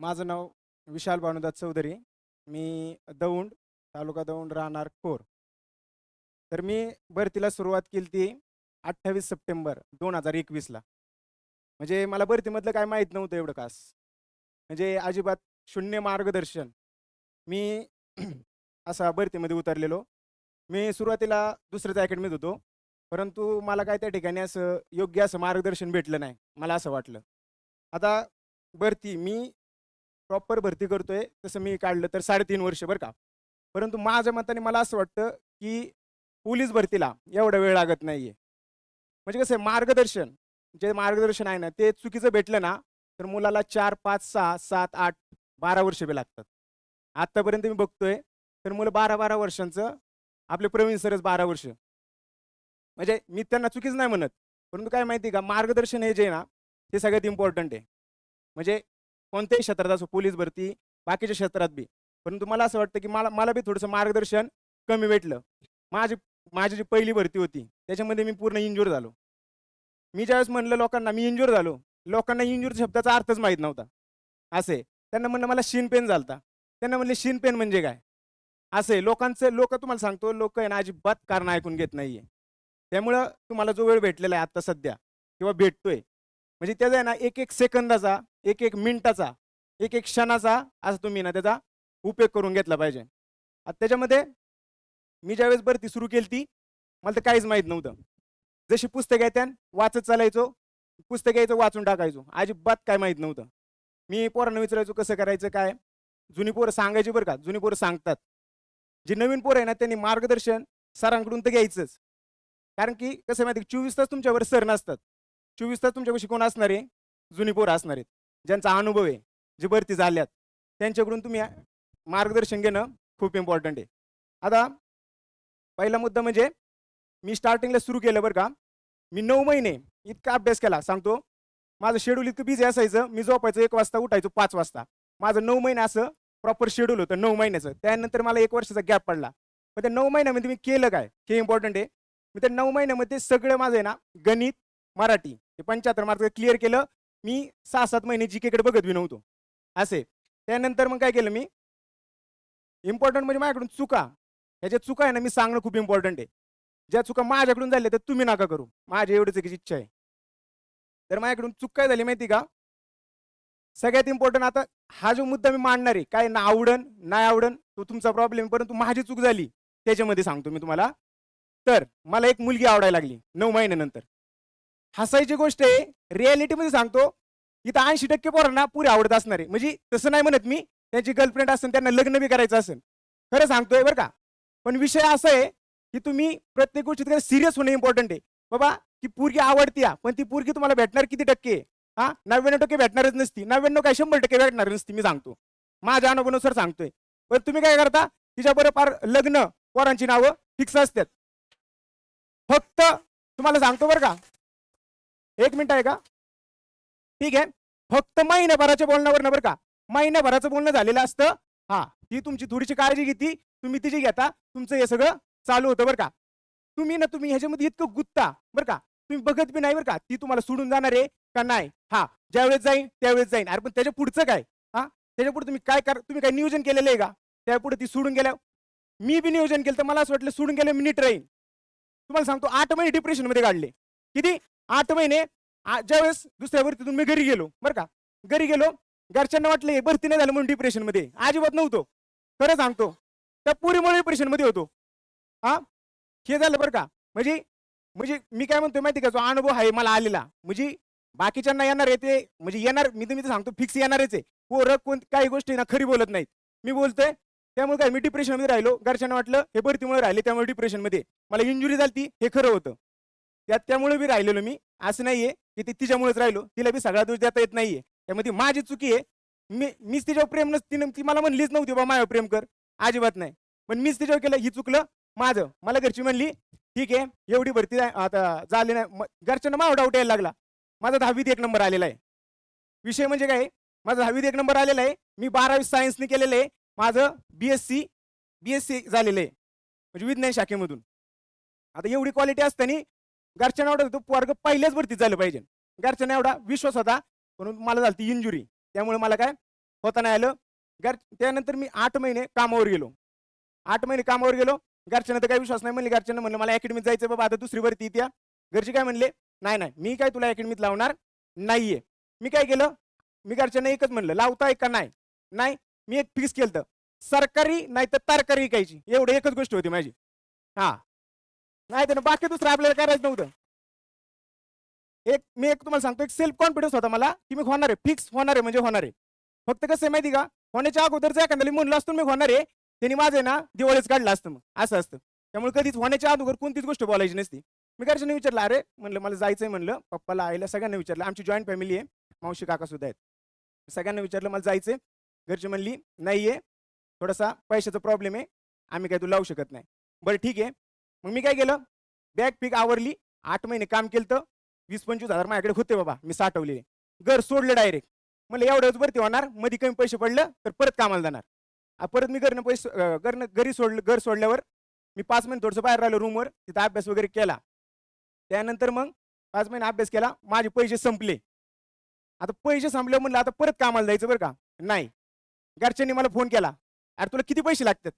माझं नाव विशाल भानुदास चौधरी. मी दौंड तालुका दौंड राहणार कोर. तर मी भरतीला सुरुवात केली ती अठ्ठावीस सप्टेंबर दोन हजार एकवीसला म्हणजे मला भरतीमधलं काय माहीत नव्हतं एवढं खास. म्हणजे अजिबात शून्य मार्गदर्शन. मी असा भरतीमध्ये उतरलेलो. मी सुरुवातीला दुसऱ्याच अकॅडमीत होतो. परंतु मला काय त्या ठिकाणी असं योग्य असं मार्गदर्शन भेटलं नाही मला असं वाटलं. आता भरती मी प्रॉपर भरती करतोय तसं मी काढलं तर साडेतीन वर्ष बरं का. परंतु माझ्या मताने मला असं वाटतं की पोलीस भरतीला एवढा वेळ लागत नाहीये. म्हणजे कसं आहे मार्गदर्शन जे मार्गदर्शन आहे ना ते चुकीचं भेटलं ना तर मुलाला चार पाच सहा सात आठ बारा वर्ष बी लागतात. आत्तापर्यंत मी बघतोय तर मुलं बारा बारा वर्षांचं आपले प्रवीण सरच बारा वर्ष. म्हणजे मी त्यांना चुकीच नाही म्हणत परंतु काय माहिती का मार्गदर्शन हे जे आहे ना ते सगळ्यात इम्पॉर्टंट आहे. म्हणजे कोणत्याही क्षेत्रात असो पोलीस भरती बाकीच्या क्षेत्रात बी. परंतु मला असं वाटतं की मला मला बी थोडंसं मार्गदर्शन कमी भेटलं. माझी माझी जी पहिली भरती होती त्याच्यामध्ये मी पूर्ण इंजुर झालो. मी ज्यावेळेस म्हणलं लोकांना मी इंजुर झालो. लोकांना इंजुर शब्दाचा अर्थच माहीत नव्हता. असे. त्यांना म्हणलं मला शीन पेन झालता. त्यांना म्हणले शीन पेन म्हणजे काय? असे. लोकांचं लोक तुम्हाला सांगतो लोक आहे ना अजिबात कारण ऐकून घेत नाहीये. त्यामुळं तुम्हाला जो वेळ भेटलेला आहे आत्ता सध्या किंवा भेटतोय म्हणजे त्याचा आहे ना एक एक सेकंदाचा एक एक मिनिटाचा एक एक क्षणाचा असं तुम्ही ना त्याचा उपयोग करून घेतला पाहिजे. आता त्याच्यामध्ये मी ज्यावेळेस भरती सुरू केली ती मला तर काहीच माहीत नव्हतं. जशी पुस्तकं येत्यान वाचत चालायचो पुस्तकं यायचं वाचून टाकायचो अजिबात काय माहीत नव्हतं. मी पोरांना विचारायचो कसं करायचं काय? जुनी पोरं सांगायची बरं का जुनी पोरं सांगतात. जे नवीन पोरं आहे ना त्यांनी मार्गदर्शन सरांकडून तर घ्यायचंच. कारण की कसं माहिती चोवीस तास तुमच्यावर सर नसतात. चोवीस तास तुमच्यापाशी कोण असणार? आहे जुनी पोरं असणार आहेत. ज्यांचा अनुभव आहे जे भरती झाल्यात त्यांच्याकडून तुम्ही मार्गदर्शन घेणं खूप इम्पॉर्टंट आहे. आता पहिला मुद्दा म्हणजे मी स्टार्टिंगला सुरू केलं बरं का. मी नऊ महिने इतका अभ्यास केला सांगतो. माझं शेड्यूल इतकं बिझी असायचं मी झोपायचं एक वाजता उठायचो पाच वाजता. माझं नऊ महिने असं प्रॉपर शेड्यूल होतं नऊ महिन्याचं. त्यानंतर मला एक वर्षाचा गॅप पडला. मग त्या नऊ महिन्यामध्ये मी केलं काय? हे इम्पॉर्टंट आहे. मी त्या नऊ महिन्यामध्ये सगळं माझं आहे ना गणित मराठी हे पंच्याहत्तर मार्क क्लिअर केलं. मी सहा सात महिने जी केकडे बघत बी नव्हतो. असे. त्यानंतर मग काय केलं मी? इम्पॉर्टंट म्हणजे माझ्याकडून चुका. ह्याच्या चुका आहे ना मी सांगणं खूप इम्पॉर्टंट आहे. ज्या चुका माझ्याकडून झाल्या तर तुम्ही नका करू. माझी एवढीच एक इच्छा आहे. तर माझ्याकडून चूक काय झाली माहिती का? सगळ्यात इम्पॉर्टंट आता हा जो मुद्दा मी मांडणार आहे काय ना आवडन नाही आवडन तो तुमचा प्रॉब्लेम परंतु माझी चूक झाली त्याच्यामध्ये सांगतो मी तुम्हाला. तर मला एक मुलगी आवडायला लागली नऊ महिन्यानंतर. हसायची गोष्ट आहे रियालिटीमध्ये सांगतो इथं ऐंशी टक्के पोरांना पुरे आवडत असणार. आहे म्हणजे तसं नाही म्हणत मी त्यांची गर्लफ्रेंड असेल त्यांना लग्न बी करायचं असेल. खरं सांगतोय बरं का. पण विषय असा आहे की तुम्ही प्रत्येक गोष्टीत सिरियस होणं इम्पॉर्टंट आहे. बाबा की पोरगी आवडती पण ती पोरगी तुम्हाला भेटणार किती टक्के? हा नव्याण्णव टक्के भेटणारच नसती. नव्याण्णव काय शंभर टक्के भेटणार नसती मी सांगतो. माझ्या अनुभवानुसार सांगतोय. पण तुम्ही काय करता तिच्याबरोबर लग्न पोरांची नावं फिक्स असतात. फक्त तुम्हाला सांगतो बरं का एक मिनिट आहे का? ठीक आहे. फक्त महिन्याभराच्या बोलण्यावर बरं का. महिन्याभराचं बोलणं झालेलं असतं. हा ती तुमची थोडीशी काळजी घेती. तुम्ही तिची घेता. तुमचं हे सगळं चालू होतं बरं का. तुम्ही ना तुम्ही ह्याच्यामध्ये इतकं गुत्ता बरं का. तुम्ही बघत बी नाही बरं का. ती तुम्हाला सोडून जाणार आहे का नाही? हा ज्यावेळेस जाईन त्यावेळेस जाईन. अरे पण त्याच्या पुढचं काय? हा त्याच्या पुढे तुम्ही काय कर तुम्ही काय नियोजन केलेलं आहे का? त्यापुढे ती सोडून गेल्या मी बी नियोजन केलं तर मला असं वाटलं सोडून गेल्या मिनिट राहीन. तुम्हाला सांगतो आठ महिने डिप्रेशनमध्ये काढले. किती? आठ महिने आ- ज्यावेळेस दुसऱ्या भरतीतून मी घरी गेलो बरं का? घरी गेलो घरच्यांना वाटलं हे भरती नाही झालं म्हणून डिप्रेशनमध्ये. अजिबात नव्हतो. खरं सांगतो त्या पुरीमुळे डिप्रेशनमध्ये होतो. हा? हे झालं बरं का? म्हणजे म्हणजे मी काय म्हणतोय माहिती का? जो अनुभव आहे मला आलेला. म्हणजे बाकीच्यांना येणार आहे ते म्हणजे येणार मी तुम्ही सांगतो फिक्स येणारच आहे. पोरं कोण काही गोष्टी ना खरी बोलत नाहीत. मी बोलतोय त्यामुळे काय? मी डिप्रेशनमध्ये राहिलो. घरच्यांना वाटलं हे भरतीमुळे राहिले त्यामुळे डिप्रेशनमध्ये. मला इंजुरी झाली ती हे खरं होतं. त्यात त्यामुळे बी राहिलेलो मी. असं नाहीये की ते तिच्यामुळेच राहिलो. तिला बी सगळा दोष देता येत नाहीये. त्यामध्ये माझी चुकी आहे. मी मीच तिच्यावर प्रेम नसती ती मला म्हणलीच नव्हती बा माझ्यावर प्रेम कर. अजिबात नाही. पण मीच तिच्यावर केलं ही चुकलं माझं. मला घरची म्हणली ठीक आहे एवढी भरती आता झाली नाही. घरच्यांना माझा डाऊट यायला लागला. माझा दहावीत एक नंबर आलेला आहे. विषय म्हणजे काय? माझा दहावीत एक नंबर आलेला आहे. मी बारावी सायन्सने केलेलं आहे. माझं B S C B S C झालेलं आहे. म्हणजे विज्ञान शाखेमधून. आता एवढी क्वालिटी असताना घरच्यांना एवढं तो वर्ग पहिल्याच भरती झालं पाहिजे. घरच्यांना एवढा विश्वास होता. म्हणून मला झाली ती इंजुरी त्यामुळे मला काय होता नाही आलं. घर त्यानंतर मी आठ महिने कामावर गेलो. आठ महिने कामावर गेलो. घरच्यांना तर काही विश्वास नाही म्हणले. घरच्यांना म्हणलं मला अकॅडमीत जायचं बाबा. आता दुसरी भरती त्या. घरचे काय म्हणले नाही नाही. मी काय तुला अकॅडमीत लावणार नाहीये. मी काय केलं? मी घरच्यांना एकच म्हणलं लावताय का नाही? नाही. मी एक फिक्स केलं सरकारी नाही तर तरकारी विकायची एवढं एकच गोष्ट होती माझी. हा. नाही तर बाकी दुसरं आपल्याला करायचं नव्हतं. एक मी एक तुम्हाला सांगतो एक सेल्फ कॉन्फिडन्स होता मला की मी होणार आहे. फिक्स होणार आहे म्हणजे होणार आहे. फक्त कसं आहे माहिती का? होण्याच्या अगोदर जर एखाद्याला म्हणलं असतं मी होणार आहे त्यांनी माझं ना दिवाळीच काढलं असतं मग. असं असतं. त्यामुळे कधीच होण्याच्या अगोदर कोणतीच गोष्ट बोलायची नसती. मी घरच्यांनी विचारलं अरे म्हणलं मला जायचंय म्हणलं पप्पाला आईला सगळ्यांना विचारलं. आमची जॉईंट फॅमिली आहे मावशी काका सुद्धा आहेत. सगळ्यांना विचारलं मला जायचंय. घरची म्हणली नाही आहे थोडासा पैशाचा प्रॉब्लेम आहे आम्ही काय तू लावू शकत नाही. बरं ठीक आहे. मग मी काय केलं? बॅग पीक आवरली. आठ महिने काम केलं तर वीस पंचवीस हजार माझ्याकडे होते बाबा. मी साठवलेले. घर सोडलं डायरेक्ट मला एवढंच भरती होणार. मध्ये कमी पैसे पडलं तर परत कामाला जाणार. परत मी घरनं पैसे घरनं घरी सोडलं घर सोडल्यावर मी पाच महिने थोडंसं बाहेर राहिलो रूमवर तिथं अभ्यास वगैरे केला. त्यानंतर मग पाच महिने अभ्यास केला. माझे पैसे संपले. आता पैसे संपले म्हणलं आता परत कामाला जायचं बरं का? नाही. घरच्यांनी मला फोन केला. अरे तुला किती पैसे लागतात?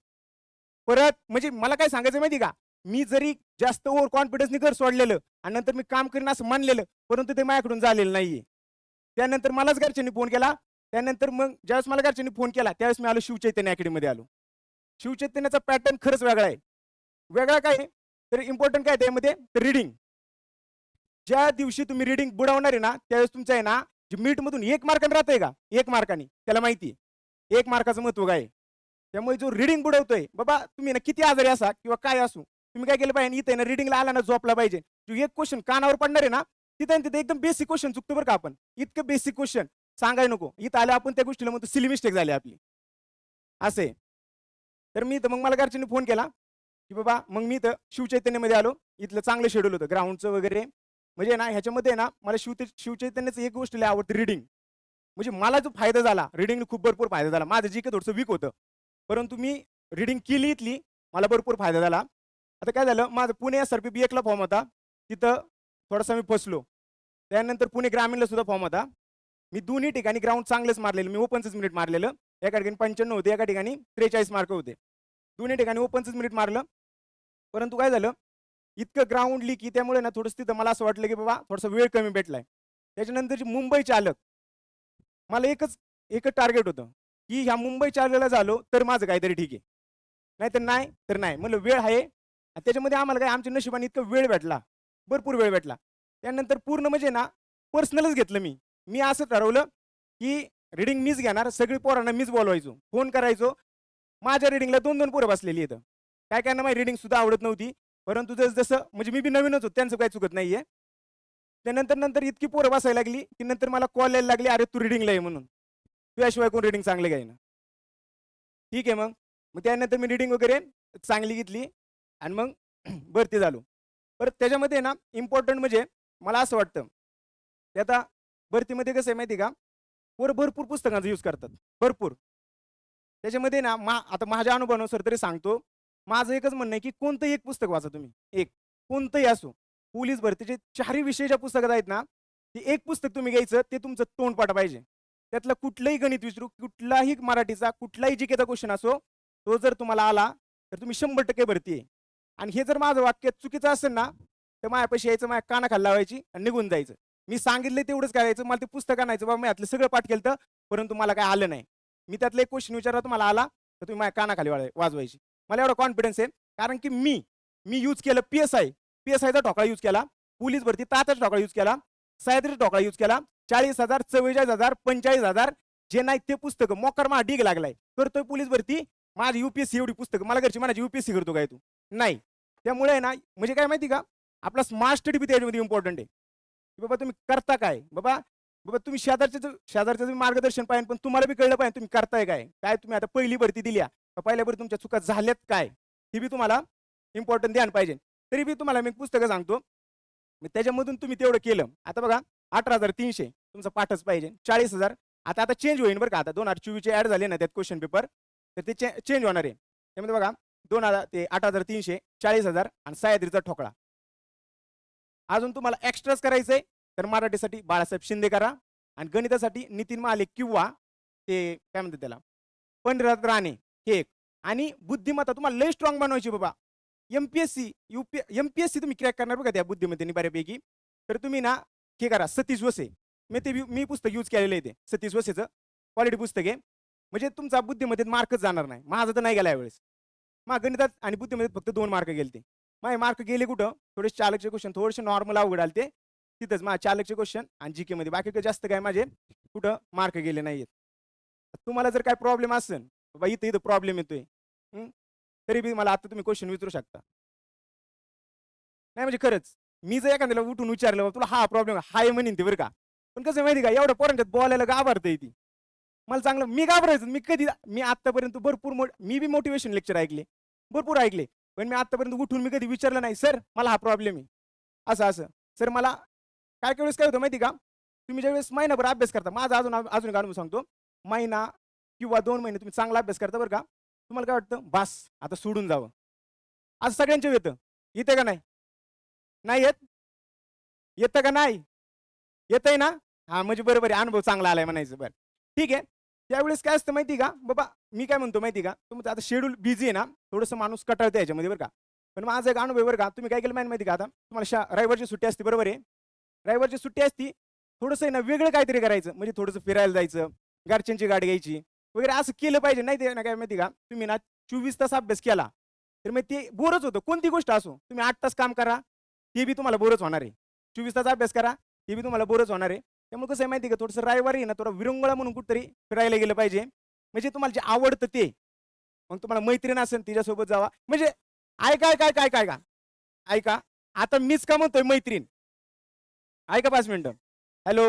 परत म्हणजे मला काय सांगायचं माहिती का? मी जरी जास्त ओव्हर कॉन्फिडन्सनी घर सोडलेलं आणि नंतर मी काम करीन असं मानलेलं परंतु ते माझ्याकडून झालेलं नाहीये. त्यानंतर मलाच घरच्यांनी फोन केला. त्यानंतर मग ज्यावेळेस मला घरच्यांनी फोन केला त्यावेळेस मी आलो शिवचैतन्य अकॅडमीमध्ये आलो. शिवचैतन्याचा पॅटर्न खरंच वेगळा आहे. वेगळा काय तर इम्पॉर्टंट काय त्यामध्ये? तर रिडिंग ज्या दिवशी तुम्ही रिडिंग बुडवणार आहे ना त्यावेळेस तुमचं आहे ना जे मीटमधून एक मार्काने राहतंय का? एक मार्काने त्याला माहिती आहे. एक मार्काचं महत्त्व काय त्यामुळे जो रिडिंग बुडवतोय बाबा तुम्ही ना किती आजारी असा किंवा काय असू तुम्ही काय केलं पाहिजे? इथे ना रिडिंगला आला ना झोपला पाहिजे. जो एक क्वेश्चन कानावर पडणार आहे ना तिथे तिथे एकदम बेसिक क्वेश्चन चुकतो बरं का आपण. इतकं बेसिक क्वेश्चन सांगायला नको. इथं आलं आपण त्या गोष्टीला म्हणतो सिली मिस्टेक झाली आपली. असे तर मी तर मग मला घरच्यांनी फोन केला की बाबा मग मी तर शिवचैतन्यमध्ये आलो. इथलं चांगलं शेड्यूल होतं ग्राउंडचं वगैरे. म्हणजे ना ह्याच्यामध्ये ना मला शिव शिवचैतन्याचं एक गोष्ट लय आवडते रिडिंग म्हणजे मला जो फायदा झाला रिडिंगने खूप भरपूर फायदा झाला. माझं जी काही थोडंसं वीक होतं. परंतु मी रिडिंग केली इथली मला भरपूर फायदा झाला. आता काय झालं? माझं Pune S R P B एकला फॉर्म होता. तिथं थोडासा मी फसलो. त्यानंतर पुणे ग्रामीणला सुद्धा फॉर्म होता. मी दोन्ही ठिकाणी ग्राउंड चांगलंच मारलेलं. मी ओपनचंच मिनिट मारलेलं. एका ठिकाणी पंच्याण्णव होते एका ठिकाणी त्रेचाळीस मार्क होते. दोन्ही ठिकाणी ओपनचंच मिनिट मारलं. परंतु काय झालं? इतकं ग्राउंड की त्यामुळे ना थोडंसं तिथं मला असं वाटलं की बाबा थोडासा वेळ कमी भेटलाय. त्याच्यानंतरची मुंबई चालक मला एकच एकच टार्गेट होतं. की ह्या मुंबई चालकला झालो तर माझं काहीतरी ठीक आहे. नाही तर नाही तर नाही. म्हणलं वेळ आहे. आणि त्याच्यामध्ये आम्हाला काय आमच्या नशिबाने इतकं वेळ भेटला भरपूर वेळ भेटला. त्यानंतर पूर्ण म्हणजे ना पर्सनलच घेतलं मी. मी असं ठरवलं की रिडिंग मीच घेणार सगळी पोरांना मीच बोलवायचो. फोन करायचो. माझ्या रिडिंगला दोन दोन पोरं बसलेली आहेत. काय काय ना माझी रिडिंग सुद्धा आवडत नव्हती. परंतु जसं जसं म्हणजे मी बी नवीनच होतो त्यांचं काही चुकत नाहीये. त्यानंतर नंतर इतकी पोरं बसायला लागली की नंतर मला कॉल यायला लागली अरे तू रिडिंगला आहे म्हणून. तुझ्याशिवाय कोण रिडिंग चांगलं घ्यायना. ठीक आहे मग. मग त्यानंतर मी रिडिंग वगैरे चांगली घेतली. आणि मग भरती झालो. परत त्याच्यामध्ये ना इम्पॉर्टंट म्हणजे मला असं वाटतं ते आता भरतीमध्ये कसं आहे माहिती का? पोरं भरपूर पुस्तकांचा यूज करतात. भरपूर. त्याच्यामध्ये ना मा आता माझ्या अनुभवानुसार तरी सांगतो माझं एकच म्हणणं आहे की कोणतंही एक पुस्तक वाचा तुम्ही. एक. कोणतंही असो. पोलीस भरतीचे चारही विषय ज्या पुस्तकात आहेत ना ते एक पुस्तक तुम्ही घ्यायचं ते तुमचं तोंडपाठ पाहिजे. त्यातलं कुठलंही गणित विचारू कुठलाही मराठीचा कुठलाही जिकेचा क्वेश्चन असो तो जर तुम्हाला आला तर तुम्ही शंभर टक्के भरती आहे. आणि हे जर माझं वाक्य चुकीचं असेल ना तर माझ्यापाशी यायचं माझ्या कानाखाली लावायची आणि निघून जायचं. मी सांगितलं तेवढंच करायचं मला ते पुस्तक आणायचं. बाबा मी यातलं सगळं पाठ केलं तर परंतु मला काय आलं नाही. मी त्यातलं एक क्वेश्चन विचारला तुम्हाला आला तर तुम्ही माझ्या कानाखाली वाजवायची. मला एवढा कॉन्फिडन्स आहे कारण की मी मी यूज केलं P S I P S आयचा ढोकळा यूज केला पोलीस भरती ताताचा ढोकळा यूज केला सह्याद्रीचा ढोकळा यूज केला चाळीस हजार चव्वेचाळीस हजार पंचेचाळीस हजार जे नाही ते पुस्तकं. मोकर मला डीग लागलाय. करतोय पोलीस भरती माझी युपीएससी एवढी पुस्तकं. मला घरची म्हणायची युपीएससी करतो काय तू? नाही. त्यामुळे आहे ना म्हणजे काय माहिती का? आपला स्मार्ट स्टडी बी त्याच्यामध्ये इम्पॉर्टंट आहे. की बाबा तुम्ही करता काय? बाबा बाबा तुम्ही शेजारचं शेजारचं तुम्ही मार्गदर्शन पाहिजे पण तुम्हाला बी कळलं पाहिजे तुम्ही करताय काय? काय तुम्ही आता पहिली भरती दिल्या पहिल्या भरती तुमच्या चुका झाल्यात काय? हे बी तुम्हाला इम्पॉर्टंट द्यायला पाहिजे. तरी बी तुम्हाला मी पुस्तकं सांगतो. मी त्याच्यामधून तुम्ही तेवढं केलं. आता बघा अठरा हजार तीनशे तुमचा पाठच पाहिजे. चाळीस हजार. आता आता चेंज होईल बरं का? आता दोन हजार चोवीसचे ॲड झाले ना त्यात क्वेश्चन पेपर तर ते चेंज होणार आहे. त्यामध्ये बघा दोन हजार ते आठ हजार तीनशे चाळीस हजार आणि सह्याद्रीचा ठोकळा. अजून तुम्हाला एक्स्ट्राच करायचंय तर मराठीसाठी बाळासाहेब शिंदे करा आणि गणितासाठी नितीन महाले किंवा ते काय म्हणतात त्याला पंढरात राणे हे एक. आणि बुद्धिमत्ता तुम्हाला लय स्ट्रॉंग बनवायची बाबा. एमपीएससी एस सी तुम्ही क्रॅक करणार बघा त्या बुद्धिमत्तेने बऱ्यापैकी. तर तुम्ही ना हे करा सतीश वसे. मी ते मी पुस्तक यूज केलेलं आहे ते सतीश वसेचं. क्वालिटी पुस्तक आहे. म्हणजे तुमचा बुद्धिमत्तेत मार्कच जाणार नाही. माझा तर नाही गेला यावेळेस. मग गणितात आणि बुद्धिमत्तेत फक्त दोन मार्क गेले ते. माझे मार्क गेले कुठं? थोडेसे चालकचे क्वेश्चन थोडेसे नॉर्मल अवघड आले ते. तिथंच माझ्या चालकचे क्वेश्चन आणि जी मध्ये. बाकी काही जास्त काय माझे कुठं मार्क गेले नाहीयेत. तुम्हाला जर काय प्रॉब्लेम असेल बाबा इथं इथं प्रॉब्लेम येतोय. तरी बी मला आता तुम्ही क्वेश्चन विचारू शकता. नाही म्हणजे खरंच मी जर एखाद्याला उठून विचारलं बाबा तुला हा प्रॉब्लेम हाय म्हणेन ते बरं का. पण कसं माहिती का? एवढ्या पोरांच्यात बोलायला घाबरते ती. मला चांगलं मी घाबरायचं. मी कधी मी आतापर्यंत भरपूर मो मी बी मोटिवेशन लेक्चर ऐकले. भरपूर ऐकले. पण मी आतापर्यंत उठून मी कधी विचारलं नाही सर मला हा प्रॉब्लेम आहे. असं असं. सर मला काय काय वेळेस काय होतं माहिती का? तुम्ही ज्यावेळेस महिनाभर अभ्यास करता माझा अजून अजून गाणं अनुभव सांगतो. महिना किंवा दोन महिने तुम्ही चांगला अभ्यास करता बरं का? तुम्हाला काय वाटतं? बास आता सोडून जावं. असं सगळ्यांच्या येतं येतं का नाही? नाही येत? येतं का नाही? येतंय ना? हा म्हणजे बरोबर आहे. अनुभव चांगला आलाय म्हणायचं बरं. ठीक आहे. त्यावेळेस काय असतं माहिती का? बाबा मी काय म्हणतो माहिती का? तुमचं आता शेड्यूल बिझी आहे ना थोडंसं माणूस कटाळतं याच्यामध्ये बरं का. पण माझा एक अनुभव बरं का तुम्ही काय केलं माहिती माहिती का आता? तुम्हाला शा रविवारची सुट्टी असते बरोबर आहे? रविवारची सुट्टी असती थोडंसं ना वेगळं काहीतरी करायचं. म्हणजे थोडंसं फिरायला जायचं घरच्यांची गाडी घ्यायची वगैरे असं केलं पाहिजे. नाही ते ना काय माहिती का? तुम्ही ना चोवीस तास अभ्यास केला तर मग ते बोरच होतं. कोणती गोष्ट असो तुम्ही आठ तास काम करा ते बी तुम्हाला बोरच होणार आहे. चोवीस तास अभ्यास करा ते बी तुम्हाला बोरच होणार आहे. त्यामुळे कसं आहे माहिती का? थोडंसं रविवारी आहे ना थोडा विरंगुळा म्हणून कुठतरी फिरायला गेलं पाहिजे. म्हणजे तुम्हाला जे आवडतं ते. मग तुम्हाला मैत्रीण असेल तिच्यासोबत जावा. म्हणजे ऐका काय काय काय का ऐका. आता मीच का म्हणतोय मैत्रीण? ऐका पाच मिनिटं. हॅलो?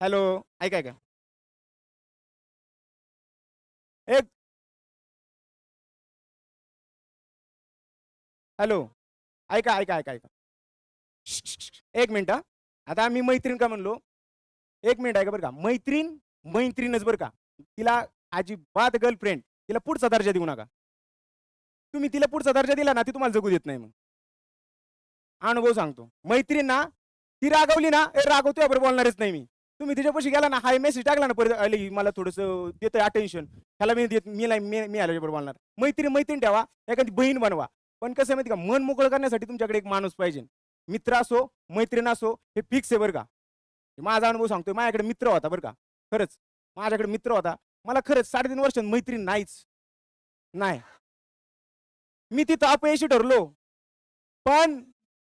हॅलो? ऐका ऐका. एक. हॅलो? ऐका ऐका ऐका ऐका. एक मिनिट आता आम्ही मैत्रीण का म्हणलो? एक मिनिट आहे का बरं का? मैत्रीण मैत्रीणच बरं का. तिला अजिबात गर्लफ्रेंड तिला पुढचा दर्जा देऊ नका. तुम्ही तिला पुढचा दर्जा दिला ना ती तुम्हाला जगू देत नाही मग. अनुभव सांगतो. मैत्रीण ना ती रागवली ना ए रागवतो बरोबर बोलणारच नाही मी. तुम्ही तिच्यापाशी गेला ना हाय मेसेज टाकला ना परत अली मला थोडंसं देतोय अटेन्शन ह्याला मी देत मी नाही मी मी बरोबर बोलणार. मैत्रीण मैत्रीण ठेवा. एखादी बहीण बनवा. पण कसं माहिती का? मन मोकळं करण्यासाठी तुमच्याकडे एक माणूस पाहिजे. मित्र असो मैत्रीण असो हे फिक्स आहे बरं का. माझा अनुभव सांगतोय माझ्याकडे मित्र होता बरं का. खरंच माझ्याकडे मित्र होता. मला खरंच साडेतीन वर्षात मैत्रीण नाहीच. नाही. मी तिथं अपयशी ठरलो. पण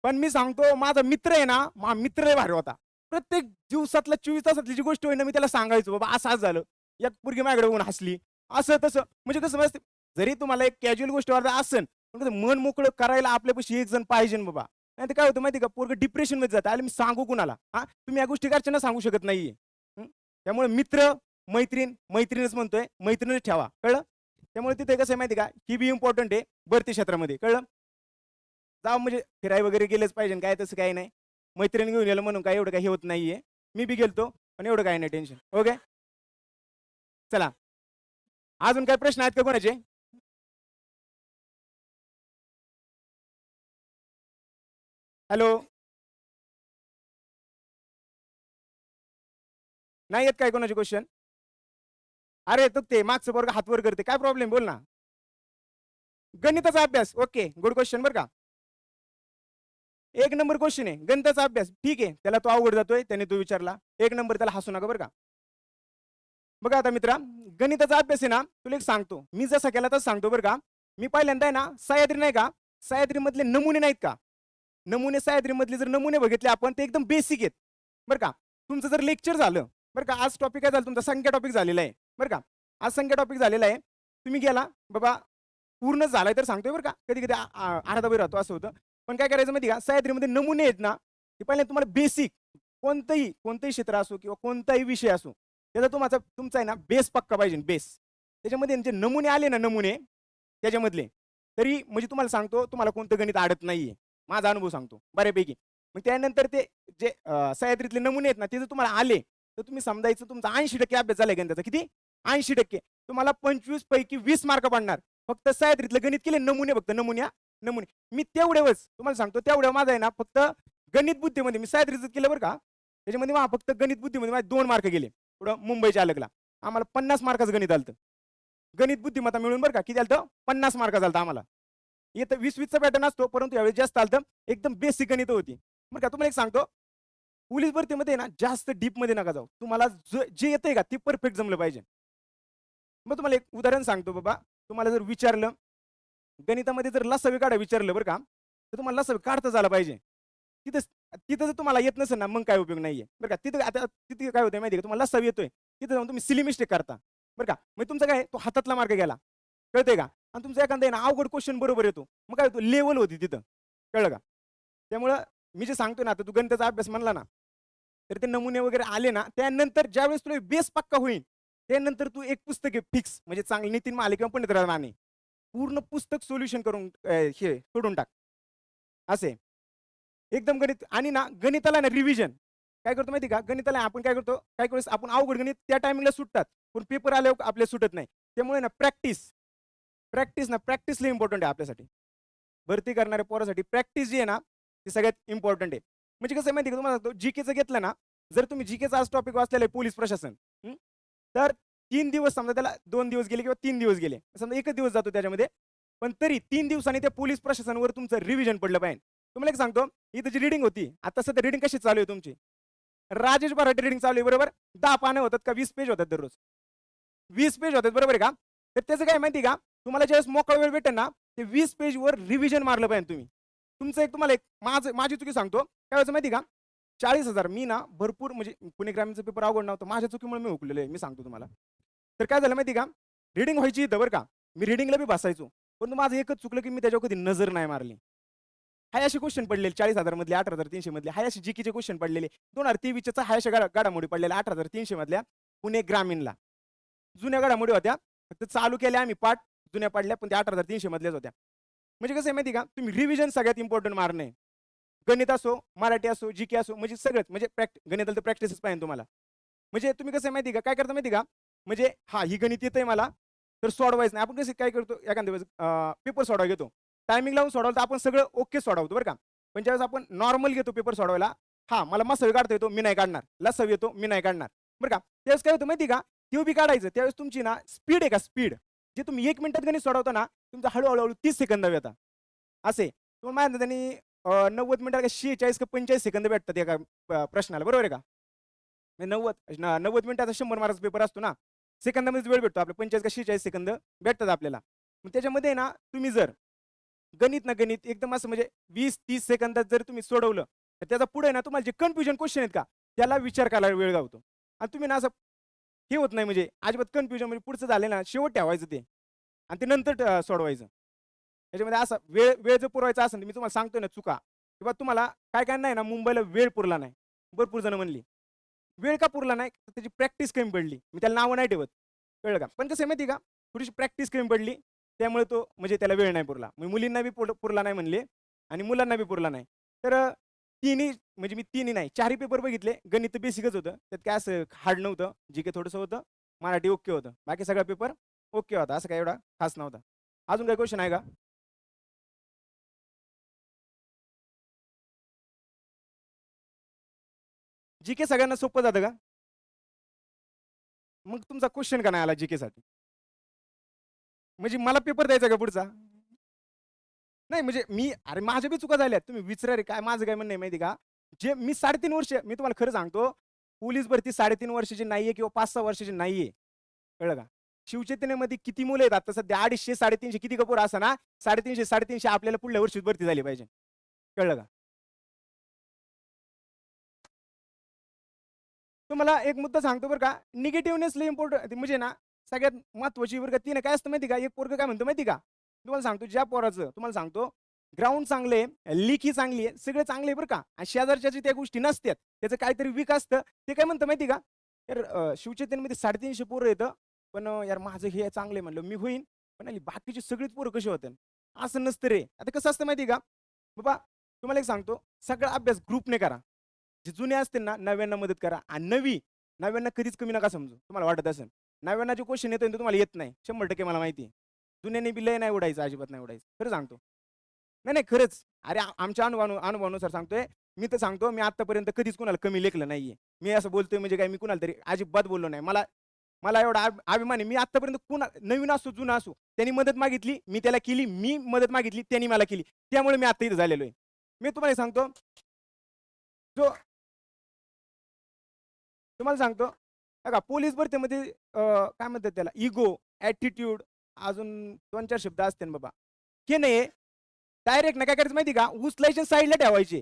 पण मी सांगतो माझा मित्र आहे ना मा मित्र भारी होता. प्रत्येक दिवसातला चोवीस तासातली जी गोष्ट होईल ना मी त्याला सांगायचो बाबा असं झालं. एक पुरगी माझ्याकडे होऊन हसली. असं तसं. म्हणजे कसं माहिती जरी तुम्हाला एक कॅज्युअल गोष्ट वाटत असेल पण मन मोकळं करायला आपल्यापाशी एक जण पाहिजे बाबा. नाही तर काय होतं माहिती का? पोरग डिप्रेशनमध्ये जातं. आले मी सांगू कुणाला? हा? तुम्ही या गोष्टी घरच्यांना सांगू शकत नाहीये. त्यामुळे मित्र मैत्रीण मैत्रीणच म्हणतोय. मैत्रीणच ठेवा. कळलं? त्यामुळे तिथे कसं आहे माहिती का? ही बी इम्पॉर्टंट आहे भरती क्षेत्रामध्ये. कळलं? जाऊ म्हणजे फिराय वगैरे गेलंच पाहिजे काय तसं काही नाही. मैत्रीण घेऊन गेलं म्हणून काय एवढं काही होत नाहीये. मी बी गेलतो पण एवढं काही नाही टेन्शन ओके हो चला. अजून काय प्रश्न आहेत का कोणाचे? हॅलो. नाही येत काय कोणाचे क्वेश्चन अरे तू ते मागचं वर्ग हातवर करते. काय प्रॉब्लेम बोल ना. गणिताचा अभ्यास. ओके गुड क्वेश्चन बरं का? एक नंबर क्वेश्चन आहे. गणिताचा अभ्यास. ठीक आहे. त्याला तो अवघड जातोय. त्याने तो विचारला. एक नंबर त्याला हसू नका बरं का? बघा आता मित्रा गणिताचा अभ्यास आहे ना तुला एक सांगतो. मी जसा केला तसं सांगतो बरं का? मी पहिल्यांदा आहे ना सह्याद्री नाही का? सह्याद्री मधले नमुने नाहीत का? नमुने सह्याद्रीमधले जर नमुने बघितले आपण ते एकदम बेसिक आहेत. बरं का? तुमचं जर लेक्चर झालं बरं का? आज टॉपिक काय झालं? तुमचा संख्या टॉपिक झालेला आहे. बरं का? आज संख्या टॉपिक झालेला आहे. तुम्ही गेला बाबा पूर्ण झालाय तर सांगतोय बरं का? कधी कधी अर्धा वेळ राहतो असं होतं. पण काय करायचं माहिती का? सह्याद्रीमध्ये नमुने आहेत ना ते पहिले तुम्हाला बेसिक कोणतंही कोणतंही क्षेत्र असो किंवा कोणताही विषय असो त्याचा तुमचा तुमचा आहे ना बेस पक्का पाहिजे बेस त्याच्यामध्ये जे नमुने आले ना नमुने त्याच्यामधले तरी म्हणजे तुम्हाला सांगतो तुम्हाला कोणतं गणित आडत नाहीये. माझा अनुभव सांगतो बऱ्यापैकी. मग त्यानंतर ते जे सह्याद्रीतले नमुने आहेत ना ते जर तुम्हाला आले तर तुम्ही समजायचं तुमचा ऐंशी टक्के अभ्यास झालाय गणिताचा. किती? ऐंशी टक्के. तुम्हाला पंचवीस पैकी वीस मार्क पडणार. फक्त सह्याद्रीतलं गणित केले नमुने फक्त नमुन्या नमुने. मी तेवढेवच तुम्हाला सांगतो तेवढ्या माझा आहे ना फक्त गणित बुद्धीमध्ये मी सह्याद्रीचं केलं बरं का. त्याच्यामध्ये मला फक्त गणित बुद्धीमध्ये माझे दोन मार्क गेले पुढं मुंबईच्या अलगला. आम्हाला पन्नास मार्काचं गणित आलं गणित बुद्धिमत्ता मिळून बरं का किती आलं पन्नास मार्क झालं आम्हाला. येतं वीस वीसचा पॅटर्न असतो परंतु यावेळी जास्त आलं एकदम बेसिक गणित होती. बरं का तुम्हाला एक सांगतो. पोलीस भरतीमध्ये ना जास्त डीपमध्ये नका जाऊ. तुम्हाला जे येतंय का ते परफेक्ट जमलं पाहिजे. मग तुम्हाला एक उदाहरण सांगतो बाबा. तुम्हाला जर विचारलं गणितामध्ये जर लसावी काढा विचारलं बरं का तर तुम्हाला लसावी काढता झाला पाहिजे. तिथं तिथं जर तुम्हाला येत नसेल ना मग काय उपयोग नाहीये. बरं का तिथं आता तिथे काय होतं माहिती का तुम्हाला लसावी येतोय. तिथं जाऊन तुम्ही सिली मिस्टेक करता. बरं का मग तुमचा काय तो हातातला मार्ग गेला. कळतंय का? आणि तुमचा एखादा आहे ना अवघड क्वेश्चन बरोबर येतो. मग काय होतो? लेवल होती तिथं. कळलं का? त्यामुळं मी जे सांगतो ना आता तू गणिताचा अभ्यास म्हणला ना तर ते नमुने वगैरे आले ना त्यानंतर ज्यावेळेस तुला बेस पक्का होईल त्यानंतर तू एक पुस्तक आहे फिक्स म्हणजे चांगली नितीन माले किंवा पंडित राणे पूर्ण पुस्तक सोल्युशन करून हे सोडून टाक. असे. एकदम गणित आणि ना गणिताला ना रिव्हिजन काय करतो माहिती का? गणिताला आपण काय करतो? काय करतो आपण अवघड गणित त्या टायमिंगला सुटतात पण पेपर आल्यावर आपल्या सुटत नाही. त्यामुळे ना प्रॅक्टिस प्रॅक्टिस ना प्रॅक्टिस लई इम्पॉर्टंट आहे आपल्यासाठी. भरती करणाऱ्या पोरासाठी प्रॅक्टिस जी आहे ना ती सगळ्यात इम्पॉर्टंट आहे. म्हणजे कसं आहे माहिती का तुम्हाला सांगतो? जीकेचं घेतलं ना जर तुम्ही जीकेचा आज टॉपिक वाचलेला आहे पोलीस प्रशासन तर तीन दिवस समजा त्याला दोन दिवस गेले किंवा तीन दिवस गेले. समजा एकच दिवस जातो त्याच्यामध्ये पण तरी तीन दिवसांनी त्या पोलीस प्रशासनावर तुमचं रिव्हिजन पडलं पाहिजे. तुम्हाला एक सांगतो ही त्याची रिडिंग होती आता सध्या रिडिंग कशी चालू आहे तुमची? राजेश बराटे रिडिंग चालू आहे बरोबर? दहा पानं होतात का वीस पेज होतात दररोज. वीस पेज होतात बरोबर आहे का? तर त्याचं काय माहिती का? तुम्हाला ज्यावेळेस मोकळा वेळ भेटेल ना ते वीस पेजवर रिव्हिजन मारलं पाहिजे तुम्ही. तुमचं एक तुम्हाला एक माझं माझी चुकी सांगतो. काय माहिती का? चाळीस हजार मी ना भरपूर म्हणजे पुणे ग्रामीणचा पेपर अवघड नव्हतं. माझ्या चुकीमुळे मी हुकलेलो आहे मी सांगतो तुम्हाला. तर काय झालं माहिती आहे का? रिडिंग व्हायची इथं बरं का. मी रिडिंगला बी बसायचो. पण माझं एकच चुकलं की मी त्याच्यावर कधी नजर नाही मारली. हाय असे क्वेश्चन पडलेले चाळीस हजार मधले आठ हजार तीनशे मधले. हाय असे जीकीचे क्वेश्चन पडलेले. दोन हजार तेवीसच्या हाय अशा गाडा घडामोडी पडलेल्या आठ हजार तीनशे मधल्या पुणे ग्रामीणला. जुन्या घडामोडी होत्या. फक्त चालू केल्या आम्ही पाठ. जुन्या पडल्या पण त्या आठ हजार तीनशे मधल्याच होत्या. म्हणजे कसं आहे माहिती का? तुम्ही रिव्हिजन सगळ्यात इम्पॉर्टंट मारणे गणित असो मराठी असो जी के असो म्हणजे सगळंच म्हणजे प्रॅक्ट गणिताला तर प्रॅक्टिसच पाहिजे तुम्हाला. म्हणजे तुम्ही कसं आहे माहिती का? काय करता माहिती का? म्हणजे हा ही गणित येतंय मला तर सोडवायचं नाही. आपण कसं काय करतो? एखाद्या वेळेस पेपर सोडवा घेतो. टायमिंग लावून सोडवलं तर आपण सगळं ओके सोडवतो बरं का? पण ज्यावेळेस आपण नॉर्मल घेतो पेपर सोडवायला हा मला मसावी काढता येतो मी नाही काढणार. लसवी येतो मी नाही काढणार. बरं का? त्यावेळेस काय होतं माहिती का? क्यू बी काढायचं. त्यावेळेस तुमची ना स्पीड आहे का? स्पीड जे तुम्ही एक मिनिटात गणित सोडवता ना तुमचा हळूहळू हळू तीस सेकंद येतात. असे. तुम्हाला माहिती त्यांनी नव्वद मिनिटात का शेहेचाळीस का पंचेचाळीस सेकंद भेटतात एका प्रश्नाला. बरोबर आहे का? म्हणजे नव्वद नव्वद मिनिटाचा शंभर मार्क्स पेपर असतो ना सेकंदामध्येच वेळ भेटतो. आपल्या पंचेचाळीस का शेहेचाळीस सेकंद भेटतात आपल्याला. मग त्याच्यामध्ये ना तुम्ही जर गणित ना गणित एकदम असं म्हणजे वीस तीस सेकंदात जर तुम्ही सोडवलं तर त्याचा पुढे ना तुम्हाला जे कन्फ्युजन क्वेश्चन आहेत का त्याला विचार करायला वेळ गावतो. आणि तुम्ही ना असं हे होत नाही म्हणजे अजिबात कन्फ्युजन म्हणजे पुढचं झालं ना शेवट ठेवायचं ते. आणि ते नंतर सोडवायचं. त्याच्यामध्ये असं वेळ वेळ जर पुरवायचा असेल तर मी तुम्हाला सांगतोय ना चुका. किंवा तुम्हाला काय काय नाही ना मुंबईला वेळ पुरला नाही. भरपूर जण म्हणली. वेळ का पुरला नाही? त्याची प्रॅक्टिस कमी पडली. मी त्याला नावं नाही ठेवत. कळलं का? पण कसं आहे माहिती आहे का? थोडीशी प्रॅक्टिस कमी पडली. त्यामुळे तो म्हणजे त्याला वेळ नाही पुरला. मग मुलींना बी पुर- पुरला नाही म्हणले. आणि मुलांना बी पुरला नाही. तर तिन्ही म्हणजे मी तिन्ही नाही चारही पेपर बघितले. गणित बेसिकच होतं. त्यात काय असं हार्ड नव्हतं. जी के थोडंसं होतं. मराठी ओके होतं. बाकी सगळा पेपर ओके होता. असं काय एवढा खास नव्हता. अजून काही क्वेश्चन आहे का? जी के सगळ्यांना सोपं जातं का? मग तुमचा क्वेश्चन का नाही आला जी साठी? म्हणजे मला पेपर द्यायचा का पुढचा? नाही म्हणजे मी अरे माझ्या बी चुका झाल्या तुम्ही विचारा रे काय माझं काय म्हणणं आहे माहिती का? जे मी साडेतीन वर्ष मी तुम्हाला खरं सांगतो पोलीस भरती साडेतीन वर्षाची नाहीये किंवा पाच सहा वर्षाची नाहीये. कळलं का? शिवचेतनेमध्ये किती मुलं आहेत आता? सध्या अडीचशे साडेतीनशे किती कपूर असा ना? साडेतीनशे साडेतीनशे आपल्याला पुढल्या वर्षी भरती झाली पाहिजे. कळलं का? तुम्हाला एक मुद्दा सांगतो बरं का? निगेटिव्हनेस लई इम्पॉर्टंट म्हणजे ना सगळ्यात महत्वाची बरं का तिने काय असतं माहिती का? एक पोरग काय म्हणतो माहिती का? तुम्हाला सांगतो ज्या पोराचं तुम्हाला सांगतो ग्राउंड चांगले लिखी चांगली आहे सगळे चांगले बरं का. आणि शेजारच्या जे त्या गोष्टी नसतात त्याचं काहीतरी वीक असतं. ते काय म्हणतं माहिती का? यार अं, शिवचेतनमध्ये साडेतीनशे पोरं येतं. पण यार माझं हे चांगलं म्हणलं मी होईन. पण आली बाकीचे सगळेच पोरं कसे होते असं नसतं रे. आता कसं असतं माहिती का? बाबा तुम्हाला एक सांगतो. सगळा अभ्यास ग्रुपने करा. जे जुने असतील ना नव्यांना मदत करा. आणि नवी नव्यांना कधीच कमी नका समजू. तुम्हाला वाटत असेल. नव्यांना जे क्वेश्चन येतो तुम्हाला येत नाही. शंभर टक्के मला माहिती आहे जुन्याने बी लय नाही उडायचं अजिबात नाही उडायचं. खरं सांगतो. नाही नाही खरंच. अरे आमच्या अनुभवानु अनुभवानुसार सांगतोय. मी तर सांगतो मी आतापर्यंत कधीच कुणाला कमी लेखलं नाहीये. मी असं बोलतोय म्हणजे काय मी कुणाला तरी अजिबात बोललो नाही. मला मला एवढा अभिमान आहे मी आतापर्यंत कुणा नवीन असो जुना असो त्यांनी मदत मागितली मी त्याला केली मी मदत मागितली त्यांनी मला केली. त्यामुळे मी आता इथं झालेलो आहे. मी तुम्हाला सांगतो जो तुम्हाला सांगतो बघा पोलीस भरतीमध्ये काय म्हणतात त्याला इगो ॲटिट्यूड अजून दोन चार शब्द असते ना बाबा. हे नाही डायरेक्ट ना काय करायचं माहिती का? उचलायचे साईडला ठेवायचे.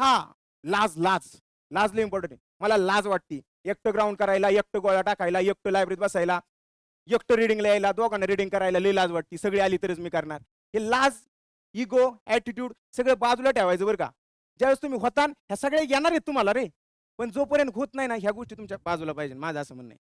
हा लाज लाज. लाज लय इम्पॉर्टंट आहे. मला लाज वाटते. एकटं ग्राउंड करायला एकटं गोळा टाकायला एकटं लायब्ररीत बसायला एकटं रिडिंगला यायला दोघांना रिडिंग करायला लय लाज वाटते. सगळी आली तरच मी करणार. हे लाज इगो ॲटिट्यूड सगळं बाजूला ठेवायचं बरं का. ज्यावेळेस तुम्ही होता ह्या सगळ्या येणार आहेत तुम्हाला रे. पण जोपर्यंत होत नाही ना ह्या गोष्टी तुमच्या बाजूला पाहिजे. माझं असं म्हणणं आहे.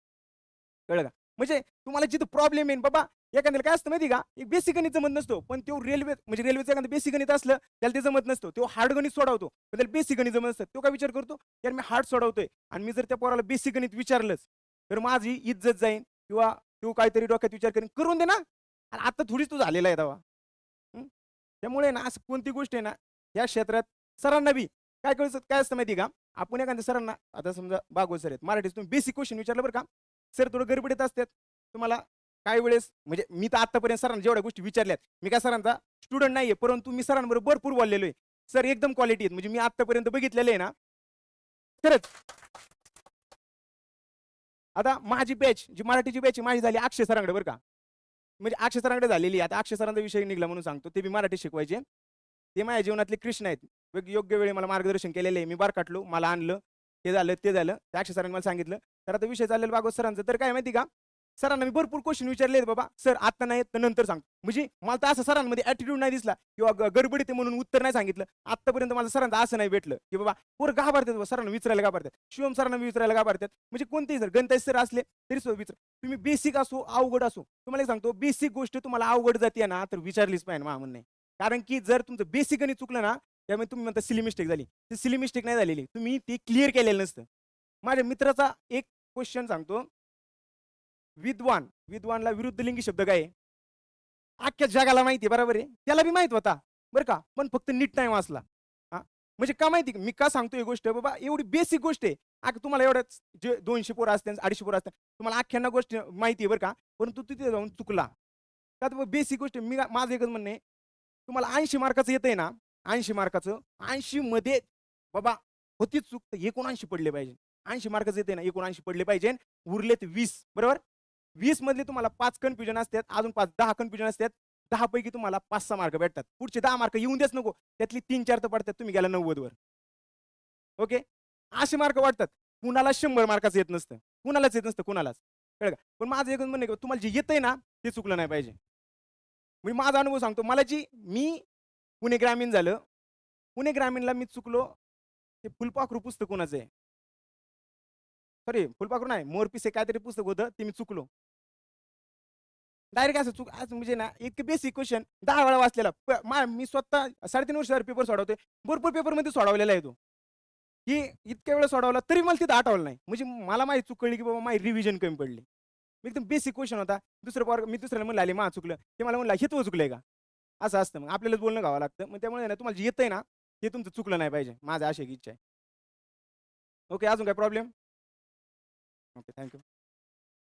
कळलं का? म्हणजे तुम्हाला जिथं प्रॉब्लेम येईल बाबा एखाद्याला काय असतं माहिती का? एक बेसिक गणित जमत नसतो. पण तो रेल्वे म्हणजे रेल्वेचं एखादं बेसिक गणित असलं त्याला ते जमत नसतो. तो हार्ड गणित सोडवतो. पण त्याला बेसिक गणित जमत असतं तो काय विचार करतो? यार मी हार्ड सोडवतोय. आणि मी जर त्या पोराला बेसिक गणित विचारलंच तर माझी इज्जत जाईन किंवा तो काहीतरी डोक्यात विचार करेन. करून दे ना. आणि आता थोडीच तू झालेला आहे दावा त्यामुळे ना असं कोणती गोष्ट आहे ना या क्षेत्रात सरांना बी काय कळत काय असतं माहिती का? आपण एखाद्या सरांना आता समजा बागोल सर आहेत. मराठीत तुम्ही बेसिक क्वेश्चन विचारलं बरं का? सर थोडं गरबडीत असतात. तुम्हाला काही वेळेस म्हणजे मी तर आतापर्यंत सरांना जेवढ्या गोष्टी विचारल्यात मी काय सरांचा स्टुडंट नाहीये परंतु मी सरांबरोबर भरपूर बोललेलो आहे. सर एकदम क्वालिटी आहेत. म्हणजे मी आतापर्यंत बघितलेले आहे ना. खरंच. आता माझी बॅच जी मराठीची बॅच माझी झाली अक्षय सरांकडे बरं का. म्हणजे अक्षय सरांकडे झालेली आहे. आता अक्षय सरांचा विषय निघला म्हणून सांगतो. ते मी मराठी शिकवायचे. ते माझ्या जीवनातले कृष्ण आहेत. योग्य वेळी मला मार्गदर्शन केलेले आहे. मी बार काटलो मला आणलं ते झालं ते झालं. त्या अक्षय सरांनी मला सांगितलं. तर आता विषय चाललेला भागवत सरांचं. तर काय माहिती का? सरांना मी भरपूर क्वेश्चन विचारले बाबा. सर आता नाही तर नंतर सांग म्हणजे मला तर असं सरांमध्ये ॲटिट्यूड नाही दिसला. किंवा गडबडी ते म्हणून उत्तर नाही सांगितलं. आतापर्यंत मला सरांचं असं नाही भेटलं. की बाबा पोर घाबरतात बाबा, सरांना विचारायला घाबरतात. शिवम सरांना विचारायला घाबरतात. म्हणजे कोणतेही सर गणित सर असले तरी सुद्धा विचार. तुम्ही बेसिक असो अवघड असो. तुम्हाला एक सांगतो बेसिक गोष्ट तुम्हाला अवघड जाते ना तर विचारलीच पाहिजे मा म्हणणे कारण की जर तुमचं बेसिक गणित चुकलं ना त्यामुळे तुम्ही म्हणता सिली मिस्टेक झाली. ती सिली मिस्टेक नाही झालेली. तुम्ही ती क्लिअर केलेलं नसतं. माझ्या मित्राचा एक क्वेश्चन सांगतो. विद्वान विद्वानला विरुद्ध लिंगी शब्द काय अख्ख्या जगाला माहिती आहे बरोबर आहे? त्याला बी माहीत होता बरं का? पण फक्त नीट नाही वाचला. हा? म्हणजे का माहिती? मी का सांगतो ही गोष्ट? बाबा एवढी बेसिक गोष्ट आहे. आ तुम्हाला एवढ्याच जे दोनशे पोरं असते अडीचशे पोरं असतात तुम्हाला अख्ख्यांना गोष्ट माहिती आहे बरं का? परंतु तिथे जाऊन चुकला. का बेसिक गोष्ट मी माझं एकच म्हणणे तुम्हाला ऐंशी मार्काचं येतंय ना? ऐंशी मार्काचं ऐंशी मध्ये बाबा होती चूक तर एकोणऐंशी पडले पाहिजे. ऐंशी मार्काचं येते ना? एकोणऐंशी पडले पाहिजे. उरलेत वीस बरोबर? वीस मधले तुम्हाला पाच कन्फ्युजन असतात अजून पाच दहा कन्फ्युजन असतात दहा पैकी तुम्हाला पाच सहा मार्क भेटतात. पुढचे दहा मार्क येऊन देच नको. त्यातली तीन चार तर पडतात तुम्ही गेला नव्वद वर. ओके? असे मार्क वाटतात कुणाला शंभर मार्काचं येत नसतं. कुणालाच येत नसतं कुणालाच. कळ का? पण माझं एकच म्हणणं की तुम्हाला जे येतंय ना ते चुकलं नाही पाहिजे. मी माझा अनुभव सांगतो. मला जी मी पुणे ग्रामीण झालं पुणे ग्रामीणला मी चुकलो ते फुलपाखरू पुस्तक कोणाचं आहे? सॉरी फुलपाखरू नाही मोरपीस हे काहीतरी पुस्तक होतं ते मी चुकलो. डायरेक्ट असं चुक आज म्हणजे ना इतके बेसिक क्वेश्चन दहा वेळा वाचलेला. प- मा मी स्वतः साडेतीन वर्ष पेपर सोडवते भरपूर पेपरमध्ये सोडवलेला आहे तो. की इतक्या वेळा सोडवला तरी मला तिथं आठवलं नाही. म्हणजे मला माहिती चूक कळली की बाबा माझी रिव्हिजन कमी पडली. मी एकदम बेसिक क्वेश्चन होता. दुसरं पॉर मी दुसऱ्याला म्हणलं आले मा चुकलं. ते मला म्हणलं हे तो चुकलंय का? असं असतं. मग आपल्यालाच बोलणं घावं लागतं. मग त्यामुळे ना तुम्हाला जे येतंय ना ते तुमचं चुकलं नाही पाहिजे. माझा अशी एक इच्छा आहे. ओके अजून काय प्रॉब्लेम ओके थँक्यू